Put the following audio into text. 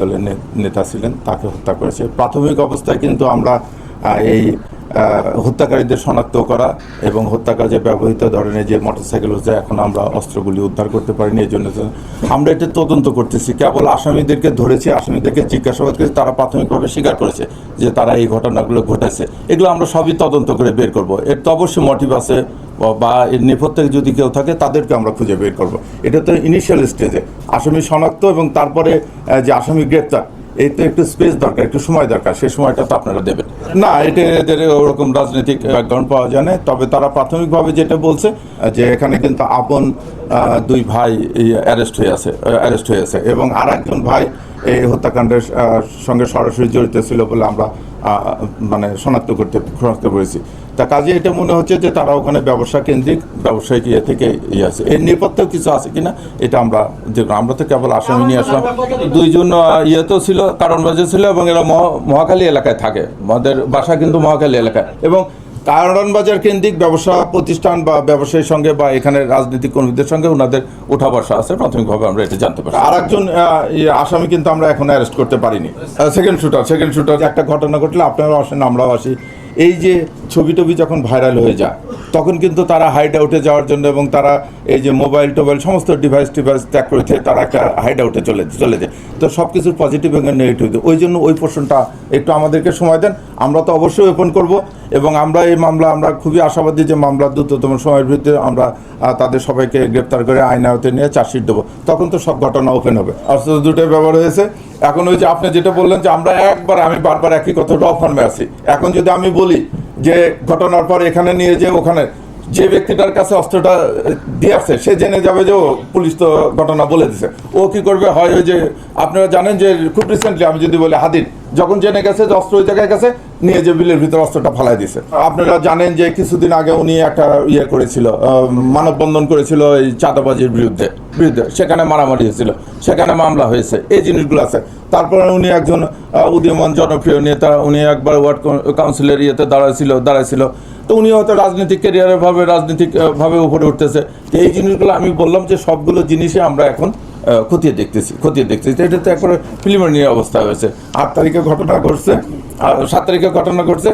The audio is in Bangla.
দলের নেতা ছিলেন তাকে হত্যা করেছে। প্রাথমিক অবস্থায় কিন্তু আমরা এই হত্যাকারীদের শনাক্ত করা এবং হত্যা কাজে ব্যবহৃত ধরনের যে মোটরসাইকেল হচ্ছে, এখন আমরা অস্ত্রগুলি উদ্ধার করতে পারিনি, এই জন্য আমরা এটা তদন্ত করতেছি। কেবল আসামিদেরকে ধরেছি, আসামিদেরকে জিজ্ঞাসাবাদ করেছি, তারা প্রাথমিকভাবে স্বীকার করেছে যে তারা এই ঘটনাগুলো ঘটেছে। এগুলো আমরা সবই তদন্ত করে বের করব। এর তো অবশ্যই মোটিভ আছে, বা এর নেপথ্যে যদি কেউ থাকে, তাদেরকে আমরা খুঁজে বের করব। এটা তো ইনিশিয়াল স্টেজে আসামি শনাক্ত এবং তারপরে যে আসামি গ্রেপ্তার এই তো একটু স্পেস দরকার, একটু সময় দরকার, সেই সময়টা তো আপনারা দেবেন। না, এটা এদের ওরকম রাজনৈতিক ব্যাকগ্রাউন্ড পাওয়া যায় না, তবে তারা প্রাথমিকভাবে যেটা বলছে, যে এখানে কিন্তু আপন দুই ভাই অ্যারেস্ট হয়ে আছে অ্যারেস্ট হয়ে আছে, এবং আর একজন ভাই এই হত্যাকাণ্ডের সঙ্গে সরাসরি জড়িত ছিল বলে আমরা মানে শনাক্ত করতে শনাক্ত করেছি। তা কাজে এটা মনে হচ্ছে যে তারা ওখানে ব্যবসা কেন্দ্রিক ব্যবসায়িক ইয়ে থেকে ইয়ে আছে। এর নেপথ্যেও কিছু আছে কিনা এটা আমরা দেখব আমরা তো কেবল আসামি নিয়ে আসলাম। দুইজন আহ, ইয়েতেও ছিল কারণ বাজে ছিল এবং এরা মহা- মহাখালী এলাকায় থাকে। আমাদের বাসা কিন্তু মহাখালী এলাকায়। এবং কারণ বাজার কেন্দ্রিক ব্যবসা প্রতিষ্ঠান বা ব্যবসায়ীর সঙ্গে বা এখানে রাজনৈতিক কর্মীদের সঙ্গে ওনাদের উঠা বসা আছে। প্রাথমিকভাবে আমরা এটা জানতে পারি আর একজন আসামি কিন্তু আমরা এখন অ্যারেস্ট করতে পারিনি। সেকেন্ড শুটার সেকেন্ড শুটার একটা ঘটনা ঘটলে আপনারাও আসেন আমরাও আসি। এই যে ছবি টবি যখন ভাইরাল হয়ে যায়, তখন কিন্তু তারা হাইড আউটে যাওয়ার জন্য এবং তারা এই যে মোবাইল টোবাইল সমস্ত ডিভাইস টিভাইস ত্যাগ করে দিয়ে তারা একটা হাইড আউটে চলে চলে যায়। তো সব কিছুর পজিটিভ এবং নেগেটিভ ওই জন্য ওই পোর্শনটা একটু আমাদেরকে সময় দেন। আমরা তো অবশ্যই ওপেন করব এবং আমরা এই মামলা, আমরা খুবই আশাবাদী যে মামলা দ্রুততম সময়ের ভিতরে আমরা তাদের সবাইকে গ্রেপ্তার করে আইন আওতায় নিয়ে চার্জশিট দেবো। তখন তো সব ঘটনা ওপেন হবে। অস্ত্র দুটোই ব্যবহার হয়েছে। এখন ওই যে আপনি যেটা বললেন যে আমরা একবার, আমি বারবার একই কথা, র, ফর্মে আছি। এখন যদি আমি বলি যে ঘটনার পর এখানে নিয়ে যে ওখানে যে ব্যক্তিটার কাছে অস্ত্রটা দিয়ে আসছে, সে জেনে যাবে যে ও পুলিশ তো ঘটনা বলে দিছে। ও কি করবে? হয় ওই যে আপনারা জানেন যে খুব রিসেন্টলি আমি যদি বলি হাদিন যখন জেনে গেছে যে অস্ত্র ওই জায়গায় গেছে, নিয়ে যে বিলের ভিতরে অস্ত্রটা ফালাই দিছে। আপনারা জানেন যে কিছুদিন আগে উনি একটা ইয়ে করেছিল মানববন্ধন করেছিল এই চাঁদাবাজির বিরুদ্ধে বিরুদ্ধে, সেখানে মারামারি হয়েছিল, সেখানে মামলা হয়েছে, এই জিনিসগুলো আছে। তারপরে উনি একজন উদীয়মান জনপ্রিয় নেতা, উনি একবার ওয়ার্ড কাউন্সিলের ইয়েতে দাঁড়াইছিল দাঁড়াইছিল। তো উনি হয়তো রাজনৈতিক ক্যারিয়ারের ভাবে রাজনীতিকভাবে উপরে উঠতেছে। তো এই জিনিসগুলো আমি বললাম যে সবগুলো জিনিসে আমরা এখন খতিয়ে দেখতেছি খতিয়ে দেখতেছি। এটা তো একবারে নিয়ে অবস্থা হয়েছে। আট তারিখে ঘটনা ঘটছে, আর সাত তারিখে ঘটনা ঘটছে।